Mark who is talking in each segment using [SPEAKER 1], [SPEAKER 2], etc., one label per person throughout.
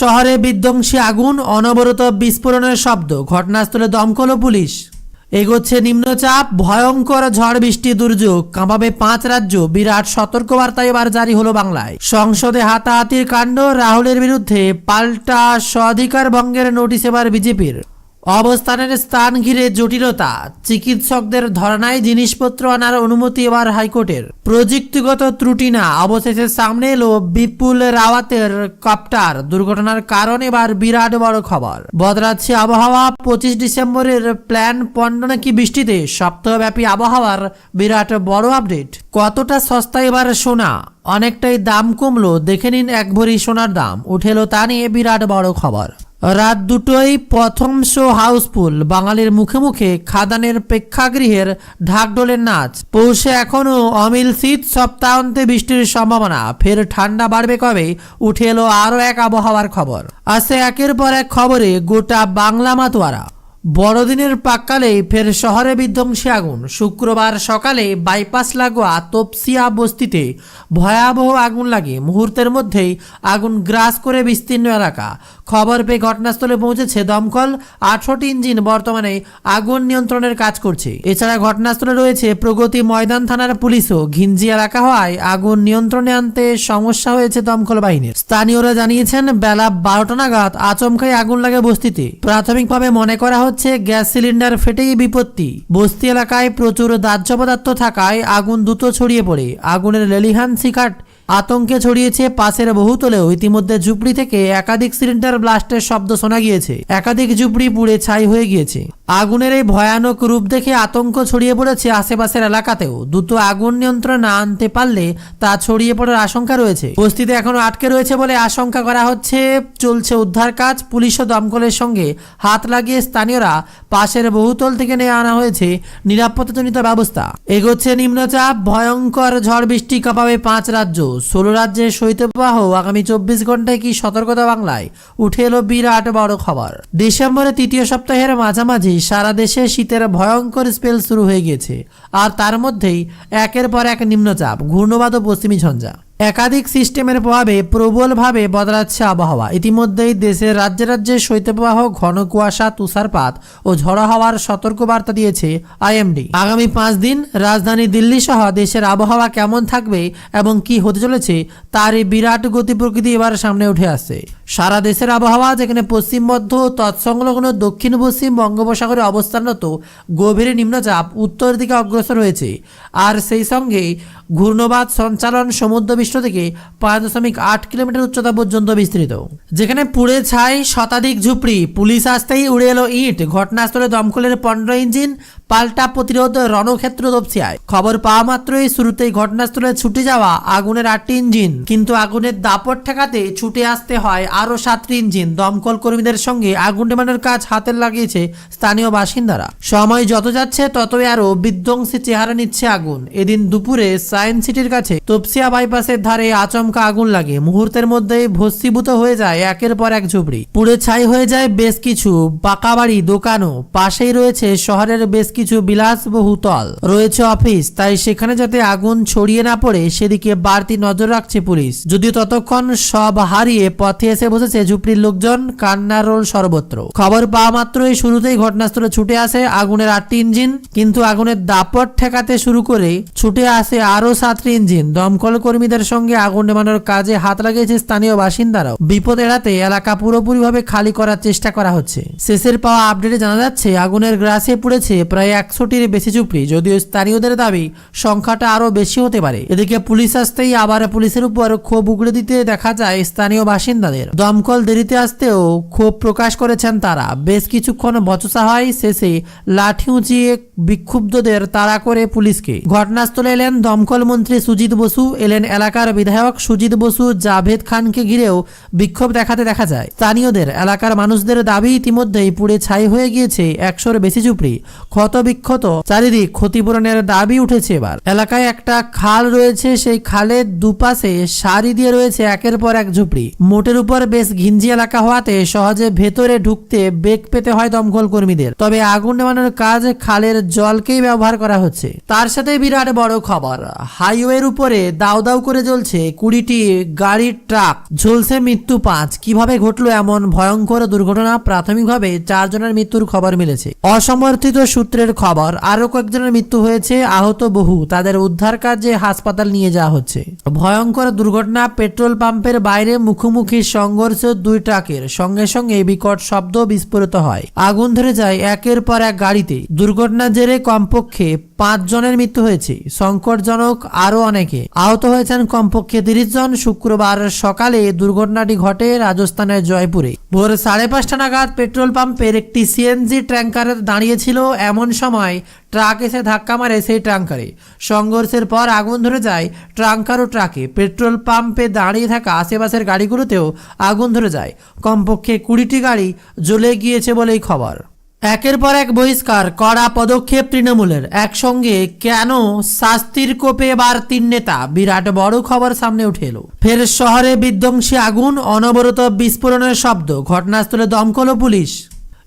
[SPEAKER 1] শহরে বিধ্বংসী আগুন, অনবরত বিস্ফোরণের শব্দ, ঘটনাস্থলে দমকল পুলিশ। এগোচ্ছে নিম্নচাপ, ভয়ঙ্কর ঝড় বৃষ্টি দুর্যোগ, কাঁপাবে পাঁচ রাজ্য, বিরাট সতর্কবার্তা এবার জারি হলো বাংলায়। সংসদে হাতাহাতির কাণ্ড, রাহুলের বিরুদ্ধে পাল্টা স্বাধিকার ভঙ্গের নোটিশ এবার বিজেপির। অবস্থানের স্থান ঘিরে জটিলতা। চিকিৎসকদের ধর্নায় জিনিসপত্র আনার অনুমতি এবার হাইকোর্টের। প্রযুক্তিগত ত্রুটি না, অবশেষে সামনে এলো বিপুল রাওয়াতের কপ্টার। দুর্ঘটনার কারণ এবার বিরাট বড় খবর। বদলাচ্ছে আবহাওয়া। পঁচিশ ডিসেম্বরের প্ল্যান পণ্য নাকি বৃষ্টিতে? সপ্তাহব্যাপী আবহাওয়ার বিরাট বড় আপডেট। কতটা সস্তা এবার সোনা? অনেকটাই দাম কমলো। দেখে নিন এক ভরি সোনার দাম। উঠেলো তা নিয়ে বিরাট বড় খবর। রাত দুটোই প্রথম শো হাউসফুল। বাঙালির মুখে মুখে খাদানের প্রেক্ষাগৃহের ঢাকডোলের নাচ। পৌষে এখনও অমিল শীত সপ্তাহান্তে বৃষ্টির সম্ভাবনা। ফের ঠান্ডা বাড়বে কবে, উঠে এলো আরও এক আবহাওয়ার খবর। আসে একের পর এক খবরে গোটা বাংলা মাতোয়ারা। বড়দিনের পাককালেই ফের শহরে বিধ্বংসী আগুন। শুক্রবার সকালে বাইপাস লাগোয়া তপসিয়া বস্তিতে ভয়াবহ আগুন লাগে। মুহূর্তের মধ্যেই আগুন গ্রাস করে বিস্তীর্ণ এলাকা। খবর পেয়ে ঘটনাস্থলে পৌঁছেছে দমকল। আঠারোটি ইঞ্জিন বর্তমানে আগুন নিয়ন্ত্রণের কাজ করছে। এছাড়া ঘটনাস্থলে রয়েছে প্রগতি ময়দান থানার পুলিশও। ঘিঞ্জি এলাকা হওয়ায় আগুন নিয়ন্ত্রণে আনতে সমস্যা হয়েছে দমকল বাহিনীর। স্থানীয়রা জানিয়েছেন, বেলা বারোটা নাগাদ আচমকাই আগুন লাগে বস্তিতে। প্রাথমিকভাবে মনে করা হচ্ছে গ্যাস সিলিন্ডার ফেটেই বিপত্তি। বস্তি এলাকায় প্রচুর দাহ্য পদার্থ থাকায় আগুন দ্রুত ছড়িয়ে পড়ে। আগুনের লেলিহান শিকাট আতঙ্কে ছড়িয়েছে পাশের বহুতলেও। ইতিমধ্যে ঝুপড়ি থেকে একাধিক সিলিন্ডার ব্লাস্টের শব্দ শোনা গিয়েছে। একাধিক ঝুপড়ি পুড়ে ছাই হয়ে গিয়েছে। আগুনের এই ভয়ানক রূপ দেখে আতঙ্ক ছড়িয়ে পড়েছে আশেপাশের এলাকাতেও। দ্রুত আগুন নিয়ন্ত্রণে না আনতে পারলে তা ছড়িয়ে পড়ার আশঙ্কা রয়েছে। বস্তিতে এখনও আটকে রয়েছে বলে আশঙ্কা করা হচ্ছে। চলছে উদ্ধার কাজ। পুলিশ ও দমকলের সঙ্গে হাত লাগিয়ে স্থানীয়রা পাশের বহুতল থেকে নিয়ে আনা হয়েছে নিরাপত্তাজনিত ব্যবস্থা। এগোচ্ছে নিম্নচাপ, ভয়ঙ্কর ঝড় বৃষ্টি কাঁপাবে পাঁচ রাজ্য। ষোলো রাজ্যের শৈত্যপ্রবাহ আগামী চব্বিশ ঘন্টায় কি সতর্কতা বাংলায়? উঠে এলো বিরাট বড় খবর। ডিসেম্বরের তৃতীয় সপ্তাহের মাঝামাঝি সারা দেশে শীতের ভয়ঙ্কর স্পেল শুরু হয়ে গিয়েছে। আর তার মধ্যেই একের পর এক নিম্নচাপ ঘূর্ণবাদ ও পশ্চিমী ঝঞ্ঝা। একাধিক সিস্টেমের প্রভাবে প্রবলভাবে বদলাচ্ছে আবহাওয়া। ইতিমধ্যেই দেশের রাজ্যে রাজ্যে শৈত্যপ্রবাহ, ঘন কুয়াশা, তুষারপাত ও ঝড়ো হওয়ার সতর্কবার্তা দিয়েছে আইএমডি। আগামী পাঁচ দিন রাজধানী দিল্লি সহ দেশের আবহাওয়া কেমন থাকবে এবং কি হতে চলেছে, তার এই বিরাট গতি প্রকৃতি এবার সামনে উঠে আসছে। সারা দেশের আবহাওয়া, যেখানে পশ্চিম মধ্য, তৎসংলগ্ন, দক্ষিণ পশ্চিম বঙ্গোপসাগরে অবস্থানরত গভীর নিম্নচাপ উত্তর দিকে অগ্রসর হয়েছে। আর সেই সঙ্গে ঘূর্ণবাদ সঞ্চালন সমুদ্রপৃষ্ঠ থেকে পাঁচ দশমিক আট কিলোমিটার উচ্চতা পর্যন্ত বিস্তৃত। যেখানে পুড়ে ছাই শতাধিক ঝুপড়ি, পুলিশ আসতেই উড়ে এলো ইট, ঘটনাস্থলে দমকলের পনেরো ইঞ্জিন পাল্টা প্রতিরোধ রণক্ষেত্র তপসিয়ায় খবর পাওয়া মাত্রই শুরুতেই ঘটনাস্থলে ছুটে যাওয়া আগুনের আটটি ইঞ্জিন। কিন্তু আগুনের দাপট ঠেকাতে ছুটে আসতে হয় আরও সাতটি ইঞ্জিন। দমকল কর্মীদের সঙ্গে আগুন নেমানোর কাজ হাতে লাগিয়েছে স্থানীয় বাসিন্দারা। সময় যত যাচ্ছে, ততই আরও বিধ্বংসী চেহারা নিচ্ছে আগুন। এদিন দুপুরে সায়েন্স সিটির কাছে তপসিয়া বাইপাসের ধারে আচমকা আগুন লাগে। মুহূর্তের মধ্যেই ভস্মীভূত হয়ে যায় একের পর এক ঝুপড়ি। পুড়ে ছাই হয়ে যায় বেশ কিছু। পাকা বাড়ি দোকানও। পাশেই রয়েছে শহরের বেশ কিছু বিলাসবহু তল রয়েছে অফিস, তাই সেখানে যাতে আগুন ছড়িয়ে না পড়ে, সেদিকে বাড়তি নজর রাখছে পুলিশ। যদিও ততক্ষণ সব হারিয়ে পথে এসে বসেছে ঝুপড়ির লোকজন, কান্নার রোল সর্বত্র। খবর পাওয়া মাত্রই শুরুতেই ঘটনাস্থলে ছুটে আসে আগুনের আটটি ইঞ্জিন, কিন্তু আগুনের দাপট ঠেকাতে শুরু করে ছুটে আসে আরও সাতটি ইঞ্জিন। দমকল কর্মীদের সঙ্গে আগুন নেমানোর কাজে হাত লাগিয়েছে স্থানীয় বাসিন্দারাও। বিপদ এড়াতে এলাকা পুরোপুরিভাবে খালি করার চেষ্টা করা হচ্ছে। শেষের পাওয়া আপডেটে জানা যাচ্ছে, আগুনের গ্রাসে পড়েছে প্রায় একশোটির বেশি ঝুপড়ি যদিও স্থানীয়দের দাবি সংখ্যাটা আরও বেশি হতে পারে। এদিকে পুলিশ আসতেই আবার পুলিশের উপর ক্ষোভ উগড়ে দিতে দেখা যায় স্থানীয় বাসিন্দাদের। দমকল দেরিতে আসতেও ক্ষোভ প্রকাশ করেছেন তারা। বেশ কিছুক্ষণ বচসা হয় শেষে লাঠি উঁচিয়ে বিক্ষুব্ধদের তাড়া করে পুলিশকে। ঘটনাস্থলে এলেন দমকল মন্ত্রী সুজিত বসু, এলেন এলাকার বিধায়ক সুজিত বসু, জাভেদ খানকে ঘিরেও বিক্ষোভ দেখাতে দেখা যায়। স্থানীয়দের, এলাকার মানুষদের দাবি ইতিমধ্যেই পুড়ে ছাই হয়ে গিয়েছে একশোর বেশি ঝুপড়ি ক্ষত বিক্ষত চারিদিক ক্ষতিপূরণের দাবি উঠেছে এবার। এলাকায় একটা খাল রয়েছে, সেই খালের দুপাশে সারি দিয়ে রয়েছে একের পর এক ঝুপড়ি। মোটের উপর বেশ ঘিঞ্জি এলাকা হওয়াতে সহজে ভেতরে ঢুকতে বেগ পেতে হয় দমকল কর্মীদের। তবে আগুন নেমানোর কাজ খালের জলকেই ব্যবহার করা হচ্ছে। তার সাথে বিরাট বড় খবর। হাইওয়ের উপরে দাউ দাউ করে জ্বলছে কুড়িটি গাড়ির ট্রাক। ঝুলছে মৃত্যু পাঁচ। কীভাবে ঘটলো এমন ভয়ঙ্কর দুর্ঘটনা? প্রাথমিকভাবে চারজনের মৃত্যুর খবর মিলেছে। অসমর্থিত সূত্রের খবর, আরও কয়েকজনের মৃত্যু হয়েছে, আহত বহু। তাদের উদ্ধার কাজে হাসপাতাল নিয়ে যাওয়া হচ্ছে। ভয়ঙ্কর দুর্ঘটনা, পেট্রোল পাম্পের বাইরে মুখোমুখি সংঘর্ষ দুই ট্রাকের। সঙ্গে সঙ্গে বিকট শব্দ বিস্ফোরিত হয়। আগুন ধরে যায় একের পর এক গাড়িতে। দুর্ঘটনার জেরে কমপক্ষে পাঁচ জনের মৃত্যু হয়েছে। সংকটজনক আরও অনেকে। আহত হয়েছেন কমপক্ষে তিরিশ জন। শুক্রবার সকালে দুর্ঘটনাটি ঘটে রাজস্থানের জয়পুরে। ভোর সাড়ে পাঁচটা নাগাদ পেট্রোল পাম্পের একটি সিএনজি ট্যাঙ্কার দাঁড়িয়েছিল এমন সময় ট্রাক এসে ধাক্কা মারে সেই ট্রাঙ্কারে। সংঘর্ষের পর আগুন ধরে যায় ট্রাঙ্কার ও ট্রাকে। পেট্রোল পাম্পে দাঁড়িয়ে থাকা আশেপাশের গাড়িগুলোতেও আগুন ধরে যায়। কমপক্ষে কুড়িটি গাড়ি জ্বলে গিয়েছে বলেই খবর। একের পর এক বহিষ্কার, কড়া পদক্ষেপ তৃণমূলের। একসঙ্গে কেন শাস্তির কোপে এবার তিন নেতা? বিরাট বড় খবর সামনে উঠে এলো। ফের শহরে বিধ্বংসী আগুন, অনবরত বিস্ফোরণের শব্দ, ঘটনাস্থলে দমকল পুলিশ।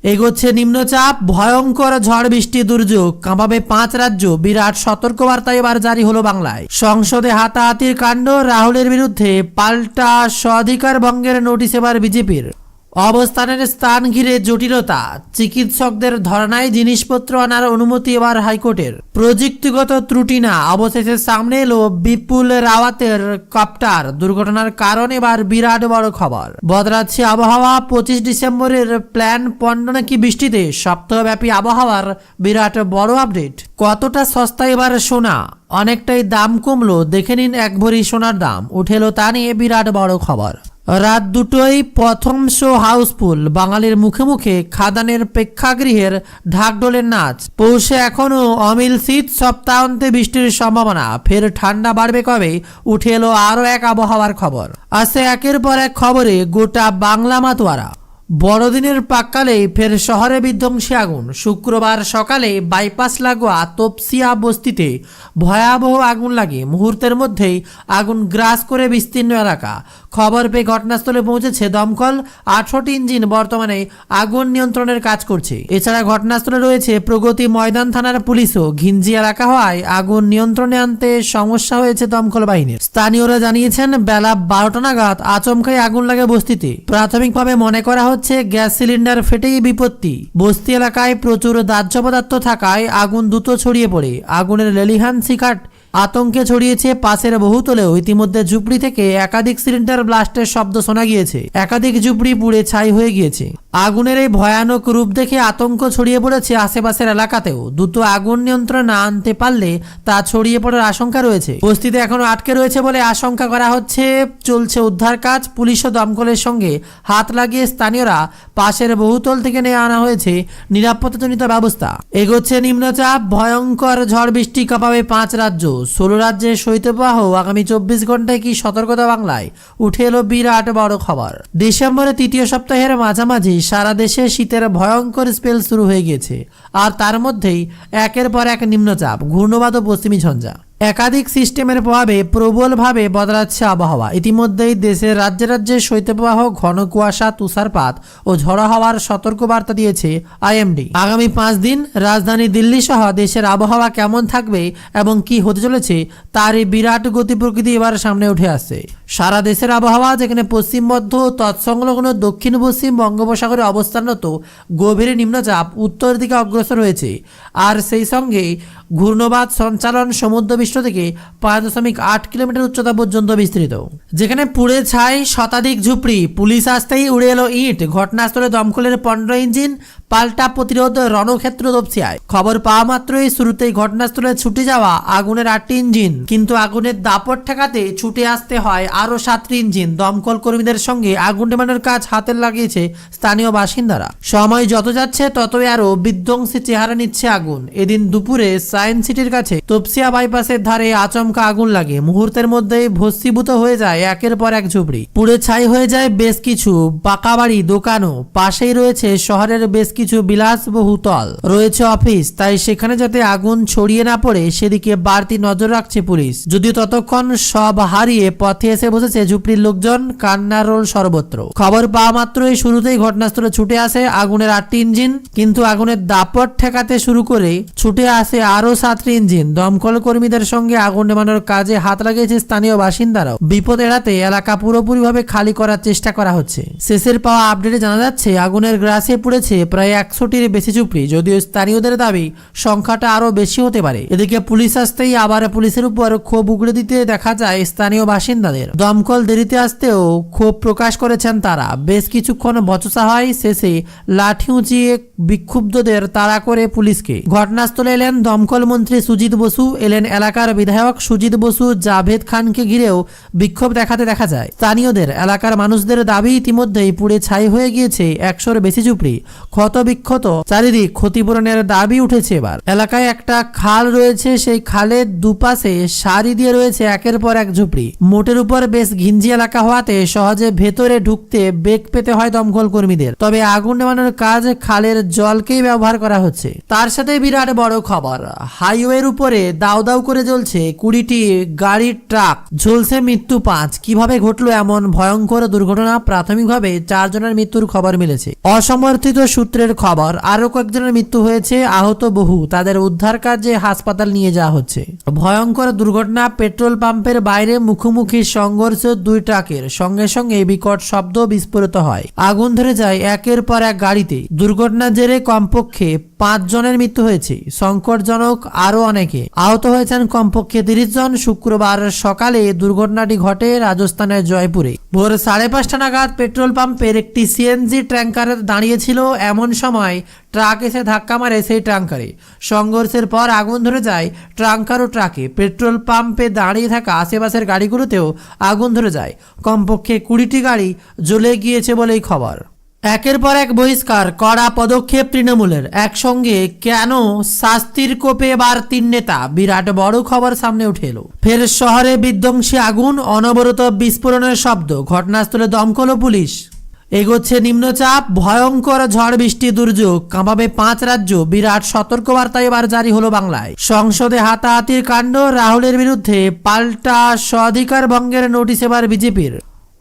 [SPEAKER 1] এগোচ্ছে নিম্নচাপ, ভয়ঙ্কর ঝড় বৃষ্টি দুর্যোগ। কাঁপাবে পাঁচ রাজ্য। বিরাট সতর্কবার্তা এবার জারি হলো বাংলায়। সংসদে হাতাহাতির কাণ্ড, রাহুলের বিরুদ্ধে পাল্টা স্বাধিকার ভঙ্গের নোটিশ এবার বিজেপির। অবস্থানের স্থান ঘিরে জটিলতা। চিকিৎসকদের ধর্নায় জিনিসপত্র আনার অনুমতি এবার হাইকোর্টের। প্রযুক্তিগত ত্রুটি না, অবশেষে সামনে এলো বিপুল রাওয়াতের কপ্টার। দুর্ঘটনার কারণ এবার বিরাট বড় খবর। বদলাচ্ছে আবহাওয়া, পঁচিশ ডিসেম্বরের প্ল্যান পণ্য নাকি বৃষ্টিতে? সপ্তাহব্যাপী আবহাওয়ার বিরাট বড় আপডেট। কতটা সস্তা এবার সোনা? অনেকটাই দাম কমলো। দেখে নিন এক ভরি সোনার দাম। উঠেলো তা নিয়ে বিরাট বড় খবর। রাত দুটোই প্রথম শো হাউসফুল। বাঙালির মুখে মুখে খাদানের প্রেক্ষাগৃহের ঢাকঢোলের নাচ। পৌষে এখনও অমিল শীত সপ্তাহান্তে বৃষ্টির সম্ভাবনা। ফের ঠান্ডা বাড়বে কবে, উঠে এলো আরও এক আবহাওয়ার খবর। আসে একের পর এক খবরে গোটা বাংলা মাতোয়ারা। বড়দিনের প্রাককালেই ফের শহরে বিধ্বংসী আগুন। শুক্রবার সকালে বাইপাস লাগোয়া তপসিয়া বস্তিতে ভয়াবহ আগুন লাগে। মুহূর্তের মধ্যেই আগুন গ্রাস করে বিস্তীর্ণ এলাকা। খবর পেয়ে ঘটনাস্থলে পৌঁছেছে দমকল। আঠারোটি ইঞ্জিন বর্তমানে আগুন নিয়ন্ত্রণের কাজ করছে। এছাড়া ঘটনাস্থলে রয়েছে প্রগতি ময়দান থানার পুলিশও। ঘিঞ্জি এলাকা হওয়ায় আগুন নিয়ন্ত্রণে আনতে সমস্যা হয়েছে দমকল বাহিনীর। স্থানীয়রা জানিয়েছেন, বেলা বারোটা নাগাদ আচমকাই আগুন লাগে বস্তিতে। প্রাথমিকভাবে মনে করা হচ্ছে গ্যাস সিলিন্ডার ফেটেই বিপত্তি। বস্তি এলাকায় প্রচুর দাহ্য পদার্থ থাকায় আগুন দ্রুত ছড়িয়ে পড়ে। আগুনের লেলিহান শিকাট আতঙ্কে ছড়িয়েছে পাশের বহুতলেও। ইতিমধ্যে ঝুপড়ি থেকে একাধিক সিলিন্ডার ব্লাস্টের শব্দ শোনা গিয়েছে। একাধিক ঝুপড়ি পুড়ে ছাই হয়ে গিয়েছে। আগুনের এই ভয়ানক রূপ দেখে আতঙ্ক ছড়িয়ে পড়েছে আশেপাশের এলাকাতেও। দ্রুত আগুন নিয়ন্ত্রণ না আনতে পারলে তা ছড়িয়ে পড়ার আশঙ্কা রয়েছে। বস্তিতে এখনও আটকে রয়েছে বলে আশঙ্কা করা হচ্ছে। চলছে উদ্ধার কাজ। পুলিশ ও দমকলের সঙ্গে হাত লাগিয়ে স্থানীয়রা পাশের বহুতল থেকে নিয়ে আনা হয়েছে নিরাপত্তাজনিত ব্যবস্থা। এগোচ্ছে নিম্নচাপ, ভয়ঙ্কর ঝড় বৃষ্টি, কাঁপাবে পাঁচ রাজ্য। ষোলো রাজ্যের শৈত্যপ্রবাহ আগামী চব্বিশ ঘন্টায় কি সতর্কতা বাংলায়? উঠে এলো বিরাট বড় খবর। ডিসেম্বরের তৃতীয় সপ্তাহের মাঝামাঝি সারা দেশে শীতের ভয়ঙ্কর স্পেল শুরু হয়ে গেছে আর তার মধ্যেই একের পর এক নিম্নচাপ ঘূর্ণবাদ ও পশ্চিমী ঝঞ্ঝা। একাধিক সিস্টেমের প্রভাবে প্রবলভাবে বদলাচ্ছে আবহাওয়া। ইতিমধ্যেই দেশের রাজ্যে রাজ্যে শৈত্যপ্রবাহ, ঘন কুয়াশা, তুষারপাত ও ঝড়ো হওয়ার সতর্কবার্তা দিয়েছে আইএমডি। আগামী পাঁচ দিন রাজধানী দিল্লি সহ দেশের আবহাওয়া কেমন থাকবে এবং কি হতে চলেছে তার এই বিরাট গতি প্রকৃতি এবার সামনে উঠে আসছে। সারা দেশের আবহাওয়া, যেখানে পশ্চিম মধ্য, তৎসংলগ্ন, দক্ষিণ পশ্চিম বঙ্গোপসাগরে অবস্থানরত গভীর নিম্নচাপ, উত্তর দিকে অগ্রসর হয়েছে। আর সেই সঙ্গে ঘূর্ণবাদ সঞ্চালন সমুদ্র বিশ্ব থেকে পাঁচ দশমিক আট কিলোমিটার উচ্চতা পর্যন্ত বিস্তৃত। যেখানে পুড়ে ছাই শতাধিক ঝুপড়ি, পুলিশ আসতেই উড়ে এলো ইট, ঘটনাস্থলে দমকলের পনেরো ইঞ্জিন পাল্টা প্রতিরোধ রণক্ষেত্র তপসিয়ায় খবর পাওয়া মাত্রই শুরুতেই ঘটনাস্থলে ছুটে যাওয়া আগুনের আটটি ইঞ্জিন। কিন্তু আগুনের দাপট ঠেকাতে ছুটে আসতে হয় আরও সাতটি ইঞ্জিন। দমকল কর্মীদের সঙ্গে আগুন নেমানোর কাজ হাতে লাগিয়েছে স্থানীয় বাসিন্দারা। সময় যত যাচ্ছে, ততই আরও বিধ্বংসী চেহারা নিচ্ছে আগুন। এদিন দুপুরে সায়েন্স সিটির কাছে তপসিয়া বাইপাসের ধারে আচমকা আগুন লাগে। মুহূর্তের মধ্যেই ভস্মীভূত হয়ে যায় একের পর এক ঝুপড়ি। পুড়ে ছাই হয়ে যায় বেশ কিছু। পাকা বাড়ি দোকানও। পাশেই রয়েছে শহরের বেশ কিছু বিলাসবহু তল রয়েছে অফিস, তাই সেখানে যাতে আগুন ছড়িয়ে না পড়ে, সেদিকে বাড়তি নজর রাখছে পুলিশ। যদিও ততক্ষণ সব হারিয়ে পথে এসে বসেছে ঝুপড়ির লোকজন, কান্নার রোল সর্বত্র। খবর পাওয়া মাত্রই শুরুতেই ঘটনাস্থলে ছুটে আসে আগুনের আটটি ইঞ্জিন, কিন্তু আগুনের দাপট ঠেকাতে শুরু করে ছুটে আসে আরও সাতটি ইঞ্জিন। দমকল কর্মীদের সঙ্গে আগুন নেমানোর কাজে হাত লাগিয়েছে স্থানীয় বাসিন্দারাও। বিপদ এড়াতে এলাকা পুরোপুরিভাবে খালি করার চেষ্টা করা হচ্ছে। শেষের পাওয়া আপডেটে জানা যাচ্ছে, আগুনের গ্রাসে পড়েছে প্রায় একশোটির বেশি চুপড়ি, যদিও স্থানীয়দের দাবি সংখ্যাটা আরও বেশি হতে পারে। এদিকে পুলিশ আসতেই আবার পুলিশের উপর ক্ষোভ উগড়ে দিতে দেখা যায় স্থানীয় বাসিন্দাদের। দমকল দেরিতে আসতেও ক্ষোভ প্রকাশ করেছেন তারা। বেশ কিছুক্ষণ বচসা হয় শেষে লাঠি উঁচিয়ে বিক্ষুব্ধদের তাড়া করে পুলিশকে। ঘটনাস্থলে এলেন দমকল মন্ত্রী সুজিত বসু, এলেন এলাকার বিধায়ক সুজিত বসু, জাভেদ খানকে ঘিরেও বিক্ষোভ দেখাতে দেখা যায়। স্থানীয়দের, এলাকার মানুষদের দাবি ইতিমধ্যেই পুড়ে ছাই হয়ে গিয়েছে একশোর বেশি চুপড়ি। ক্ষত বিক্ষত চারিদিক ক্ষতিপূরণের দাবি উঠেছে এবার। এলাকায় একটা খাল রয়েছে, সেই খালের দুপাশে সারি দিয়ে রয়েছে একের পর এক ঝুপড়ি। মোটের উপর বেশ ঘিঞ্জি এলাকা হওয়াতে সহজে ভেতরে ঢুকতে বেগ পেতে হয় দমকল কর্মীদের। তবে আগুন নেওয়ানোর কাজ খালের জলকেই ব্যবহার করা হচ্ছে। তার সাথে বিরাট বড় খবর। হাইওয়ের উপরে দাউ দাউ করে জ্বলছে কুড়িটি গাড়ির ট্রাক। ঝুলছে মৃত্যু পাঁচ। কীভাবে ঘটলো এমন ভয়ঙ্কর দুর্ঘটনা? প্রাথমিকভাবে চারজনের মৃত্যুর খবর মিলেছে। অসমর্থিত সূত্রের খবর, আরও কয়েকজনের মৃত্যু হয়েছে, আহত বহু। তাদের উদ্ধার কাজে হাসপাতাল নিয়ে যাওয়া হচ্ছে। ভয়ঙ্কর দুর্ঘটনা, পেট্রোল পাম্পের বাইরে মুখোমুখি সংঘর্ষ দুই ট্রাকের। সঙ্গে সঙ্গে বিকট শব্দ বিস্ফোরিত হয়। আগুন ধরে যায় একের পর এক গাড়িতে। দুর্ঘটনার জেরে কমপক্ষে পাঁচ জনের মৃত্যু হয়েছে। সংকটজনক আরও অনেকে। আহত হয়েছেন কমপক্ষে তিরিশ জন। শুক্রবার সকালে দুর্ঘটনাটি ঘটে রাজস্থানের জয়পুরে। ভোর সাড়ে পাঁচটা নাগাদ পেট্রোল পাম্পের একটি সিএনজি ট্যাঙ্কার দাঁড়িয়েছিল এমন সময় ট্রাক এসে ধাক্কা মারে সেই ট্রাঙ্কারে। সংঘর্ষের পর আগুন ধরে যায় ট্রাঙ্কার ও ট্রাকে। পেট্রোল পাম্পে দাঁড়িয়ে থাকা আশেপাশের গাড়িগুলোতেও আগুন ধরে যায়। কমপক্ষে কুড়িটি গাড়ি জ্বলে গিয়েছে বলেই খবর। একের পর এক বহিষ্কার, কড়া পদক্ষেপ তৃণমূলের। একসঙ্গে কেন শাস্তির কোপে এবার তিন নেতা? বিরাট বড় খবর সামনে উঠে এলো। ফের শহরে বিধ্বংসী আগুন, অনবরত বিস্ফোরণের শব্দ, ঘটনাস্থলে দমকল পুলিশ। এগোচ্ছে নিম্নচাপ, ভয়ঙ্কর ঝড় বৃষ্টি দুর্যোগ। কাঁপাবে পাঁচ রাজ্য, বিরাট সতর্কবার্তা এবার জারি হলো বাংলায়। সংসদে হাতাহাতির কাণ্ড, রাহুলের বিরুদ্ধে পাল্টা স্বাধিকার ভঙ্গের নোটিশ এবার বিজেপির।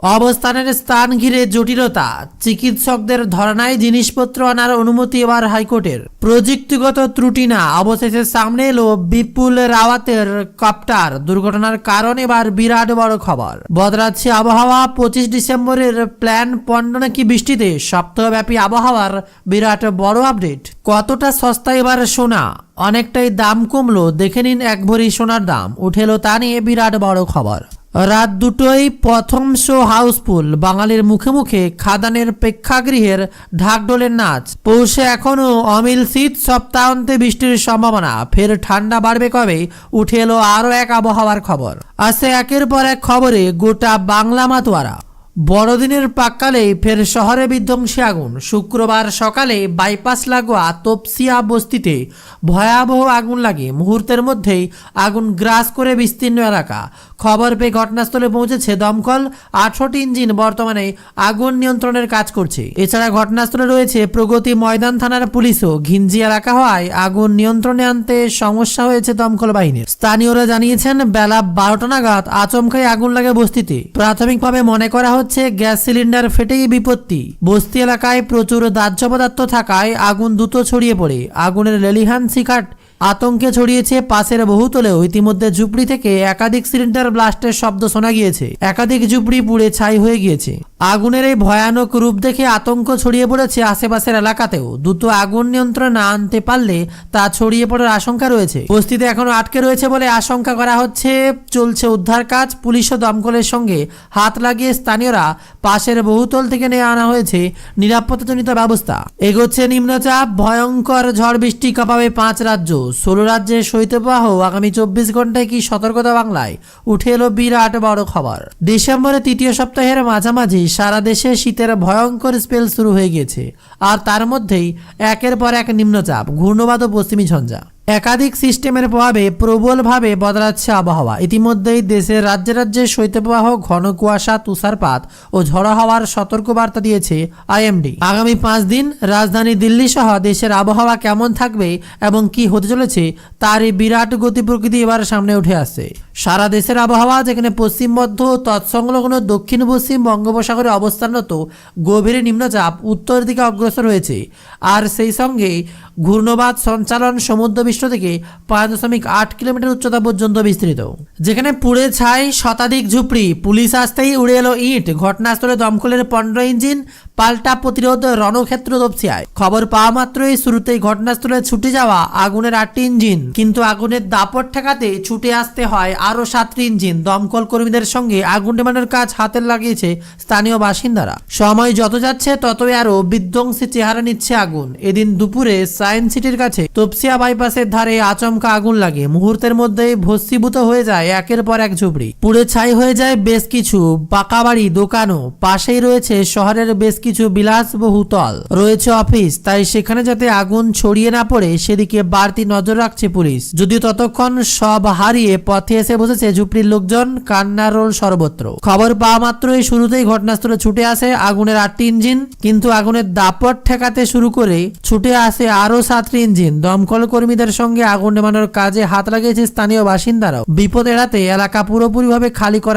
[SPEAKER 1] অবস্থানের স্থান ঘিরে জটিলতা। চিকিৎসকদের ধর্নায় জিনিসপত্র আনার অনুমতি এবার হাইকোর্টের। প্রযুক্তিগত ত্রুটি না, অবশেষে সামনে এলো বিপুল রাওয়াতের কপ্টার দুর্ঘটনার কারণ এবার বিরাট বড় খবর। বদলাচ্ছে আবহাওয়া, পঁচিশ ডিসেম্বরের প্ল্যান, পণ্য নাকি বৃষ্টিতে? সপ্তাহব্যাপী আবহাওয়ার বিরাট বড় আপডেট। কতটা সস্তা এবার সোনা? অনেকটাই দাম কমলো। দেখে নিন এক ভরি সোনার দাম। উঠেলো তা নিয়ে বিরাট বড় খবর। রাত দুটোই প্রথম শো হাউসফুল। বাঙালির মুখে মুখে খাদানের প্রেক্ষাগৃহের ঢাকডোলের নাচ। পৌষে এখনও অমিল শীত সপ্তাহান্তে বৃষ্টির সম্ভাবনা। ফের ঠান্ডা বাড়বে কবে, উঠে এলো আরও এক আবহাওয়ার খবর। আসে একের পর এক খবরে গোটা বাংলা মাতোয়ারা। বড়দিনের প্রাককালেই ফের শহরে বিধ্বংসী আগুন। শুক্রবার সকালে বাইপাস লাগোয়া তপসিয়া বস্তিতে ভয়াবহ আগুন লাগে। মুহূর্তের মধ্যেই আগুন গ্রাস করে বিস্তীর্ণ এলাকা। খবর পেয়ে ঘটনাস্থলে পৌঁছেছে দমকল। আঠারোটি ইঞ্জিন বর্তমানে আগুন নিয়ন্ত্রণের কাজ করছে। এছাড়া ঘটনাস্থলে রয়েছে প্রগতি ময়দান থানার পুলিশও। ঘিঞ্জি এলাকা হওয়ায় আগুন নিয়ন্ত্রণে আনতে সমস্যা হয়েছে দমকল বাহিনীর। স্থানীয়রা জানিয়েছেন, বেলা বারোটা নাগাদ আচমকাই আগুন লাগে বস্তিতে। প্রাথমিকভাবে মনে করা হচ্ছে, গ্যাস সিলিন্ডার ফেটেই বিপত্তি। বস্তি এলাকায় প্রচুর দাহ্য পদার্থ থাকায় আগুন দ্রুত ছড়িয়ে পড়ে। আগুনের লেলিহান শিকাট আতঙ্কে ছড়িয়েছে পাশের বহুতলেও। ইতিমধ্যে ঝুপড়ি থেকে একাধিক সিলিন্ডার ব্লাস্টের শব্দ শোনা গিয়েছে। একাধিক ঝুপড়ি পুড়ে ছাই হয়ে গিয়েছে। আগুনের এই ভয়ানক রূপ দেখে আতঙ্ক ছড়িয়ে পড়েছে আশেপাশের এলাকাতেও। দ্রুত আগুন নিয়ন্ত্রণে না আনতে পারলে তা ছড়িয়ে পড়ার আশঙ্কা রয়েছে। বস্তিতে এখনও আটকে রয়েছে বলে আশঙ্কা করা হচ্ছে। চলছে উদ্ধার কাজ। পুলিশ ও দমকলের সঙ্গে হাত লাগিয়ে স্থানীয়রা পাশের বহুতল থেকে নিয়ে আনা হয়েছে নিরাপত্তাজনিত ব্যবস্থা। এগোচ্ছে নিম্নচাপ, ভয়ঙ্কর ঝড় বৃষ্টি কাঁপাবে পাঁচ রাজ্য। ষোলো রাজ্যের শৈত্যপ্রবাহ আগামী চব্বিশ ঘন্টায় কি সতর্কতা বাংলায়? উঠে এলো বিরাট বড় খবর। ডিসেম্বরের তৃতীয় সপ্তাহের মাঝামাঝি সারা দেশে শীতের ভয়ঙ্কর স্পেল শুরু হয়ে গিয়েছে। আর তার মধ্যেই একের পর এক নিম্নচাপ ঘূর্ণবাদ ও পশ্চিমী ঝঞ্ঝা। একাধিক সিস্টেমের প্রভাবে প্রবলভাবে বদলাচ্ছে আবহাওয়া। ইতিমধ্যেই দেশের রাজ্যে রাজ্যে শৈত্যপ্রবাহ, ঘন কুয়াশা, তুষারপাত ও ঝড়ো হওয়ার সতর্কবার্তা দিয়েছে আইএমডি। আগামী পাঁচ দিন রাজধানী দিল্লি সহ দেশের আবহাওয়া কেমন থাকবে এবং কি হতে চলেছে তার এই বিরাট গতি প্রকৃতি এবার সামনে উঠে আসছে। সারা দেশের আবহাওয়া, যেখানে পশ্চিম মধ্য, তৎসংলগ্ন, দক্ষিণ পশ্চিম বঙ্গোপসাগরে অবস্থানরত গভীর নিম্নচাপ, উত্তর দিকে অগ্রসর হয়েছে। আর সেই সঙ্গে ঘূর্ণবাদ সঞ্চালন সমুদ্রপৃষ্ঠ থেকে পাঁচ দশমিক আট কিলোমিটার উচ্চতা পর্যন্ত বিস্তৃত। যেখানে পুড়ে ছাই, শতাধিক ঝুপড়ি, পুলিশ আসতেই উড়ে এলো ইট, ঘটনাস্থলে দমকলের পনেরো ইঞ্জিন পাল্টা প্রতিরোধ রণক্ষেত্র তপসিয়ায় খবর পাওয়া মাত্রই শুরুতেই ঘটনাস্থলে ছুটে যাওয়া আগুনের আটটি ইঞ্জিন। কিন্তু আগুনের দাপট ঠেকাতে ছুটে আসতে হয় আরও সাতটি ইঞ্জিন। দমকল কর্মীদের সঙ্গে আগুন নেমানোর কাজ হাতে লাগিয়েছে স্থানীয় বাসিন্দারা। সময় যত যাচ্ছে, ততই আরও বিধ্বংসী চেহারা নিচ্ছে আগুন। এদিন দুপুরে সায়েন্স সিটির কাছে তপসিয়া বাইপাসের ধারে আচমকা আগুন লাগে। মুহূর্তের মধ্যেই ভস্মীভূত হয়ে যায় একের পর এক ঝুপড়ি। পুড়ে ছাই হয়ে যায় বেশ কিছু পাকা বাড়ি দোকানও। পাশেই রয়েছে শহরের বেশ কিছু বিলাসবহু তল রয়েছে অফিস, তাই সেখানে যাতে আগুন ছড়িয়ে না পড়ে, সেদিকে বাড়তি নজর রাখছে পুলিশ। যদিও ততক্ষণ সব হারিয়ে পথে এসে বসেছে ঝুপড়ির লোকজন, কান্নার রোল সর্বত্র। খবর পাওয়া মাত্রই শুরুতেই ঘটনাস্থলে ছুটে আসে আগুনের আটটি ইঞ্জিন, কিন্তু আগুনের দাপট ঠেকাতে শুরু করে ছুটে আসে আরও সাতটি ইঞ্জিন। দমকল কর্মীদের সঙ্গে আগুন নেমানোর কাজে হাত লাগিয়েছে স্থানীয় বাসিন্দারাও। বিপদ এড়াতে এলাকা পুরোপুরিভাবে খালি করা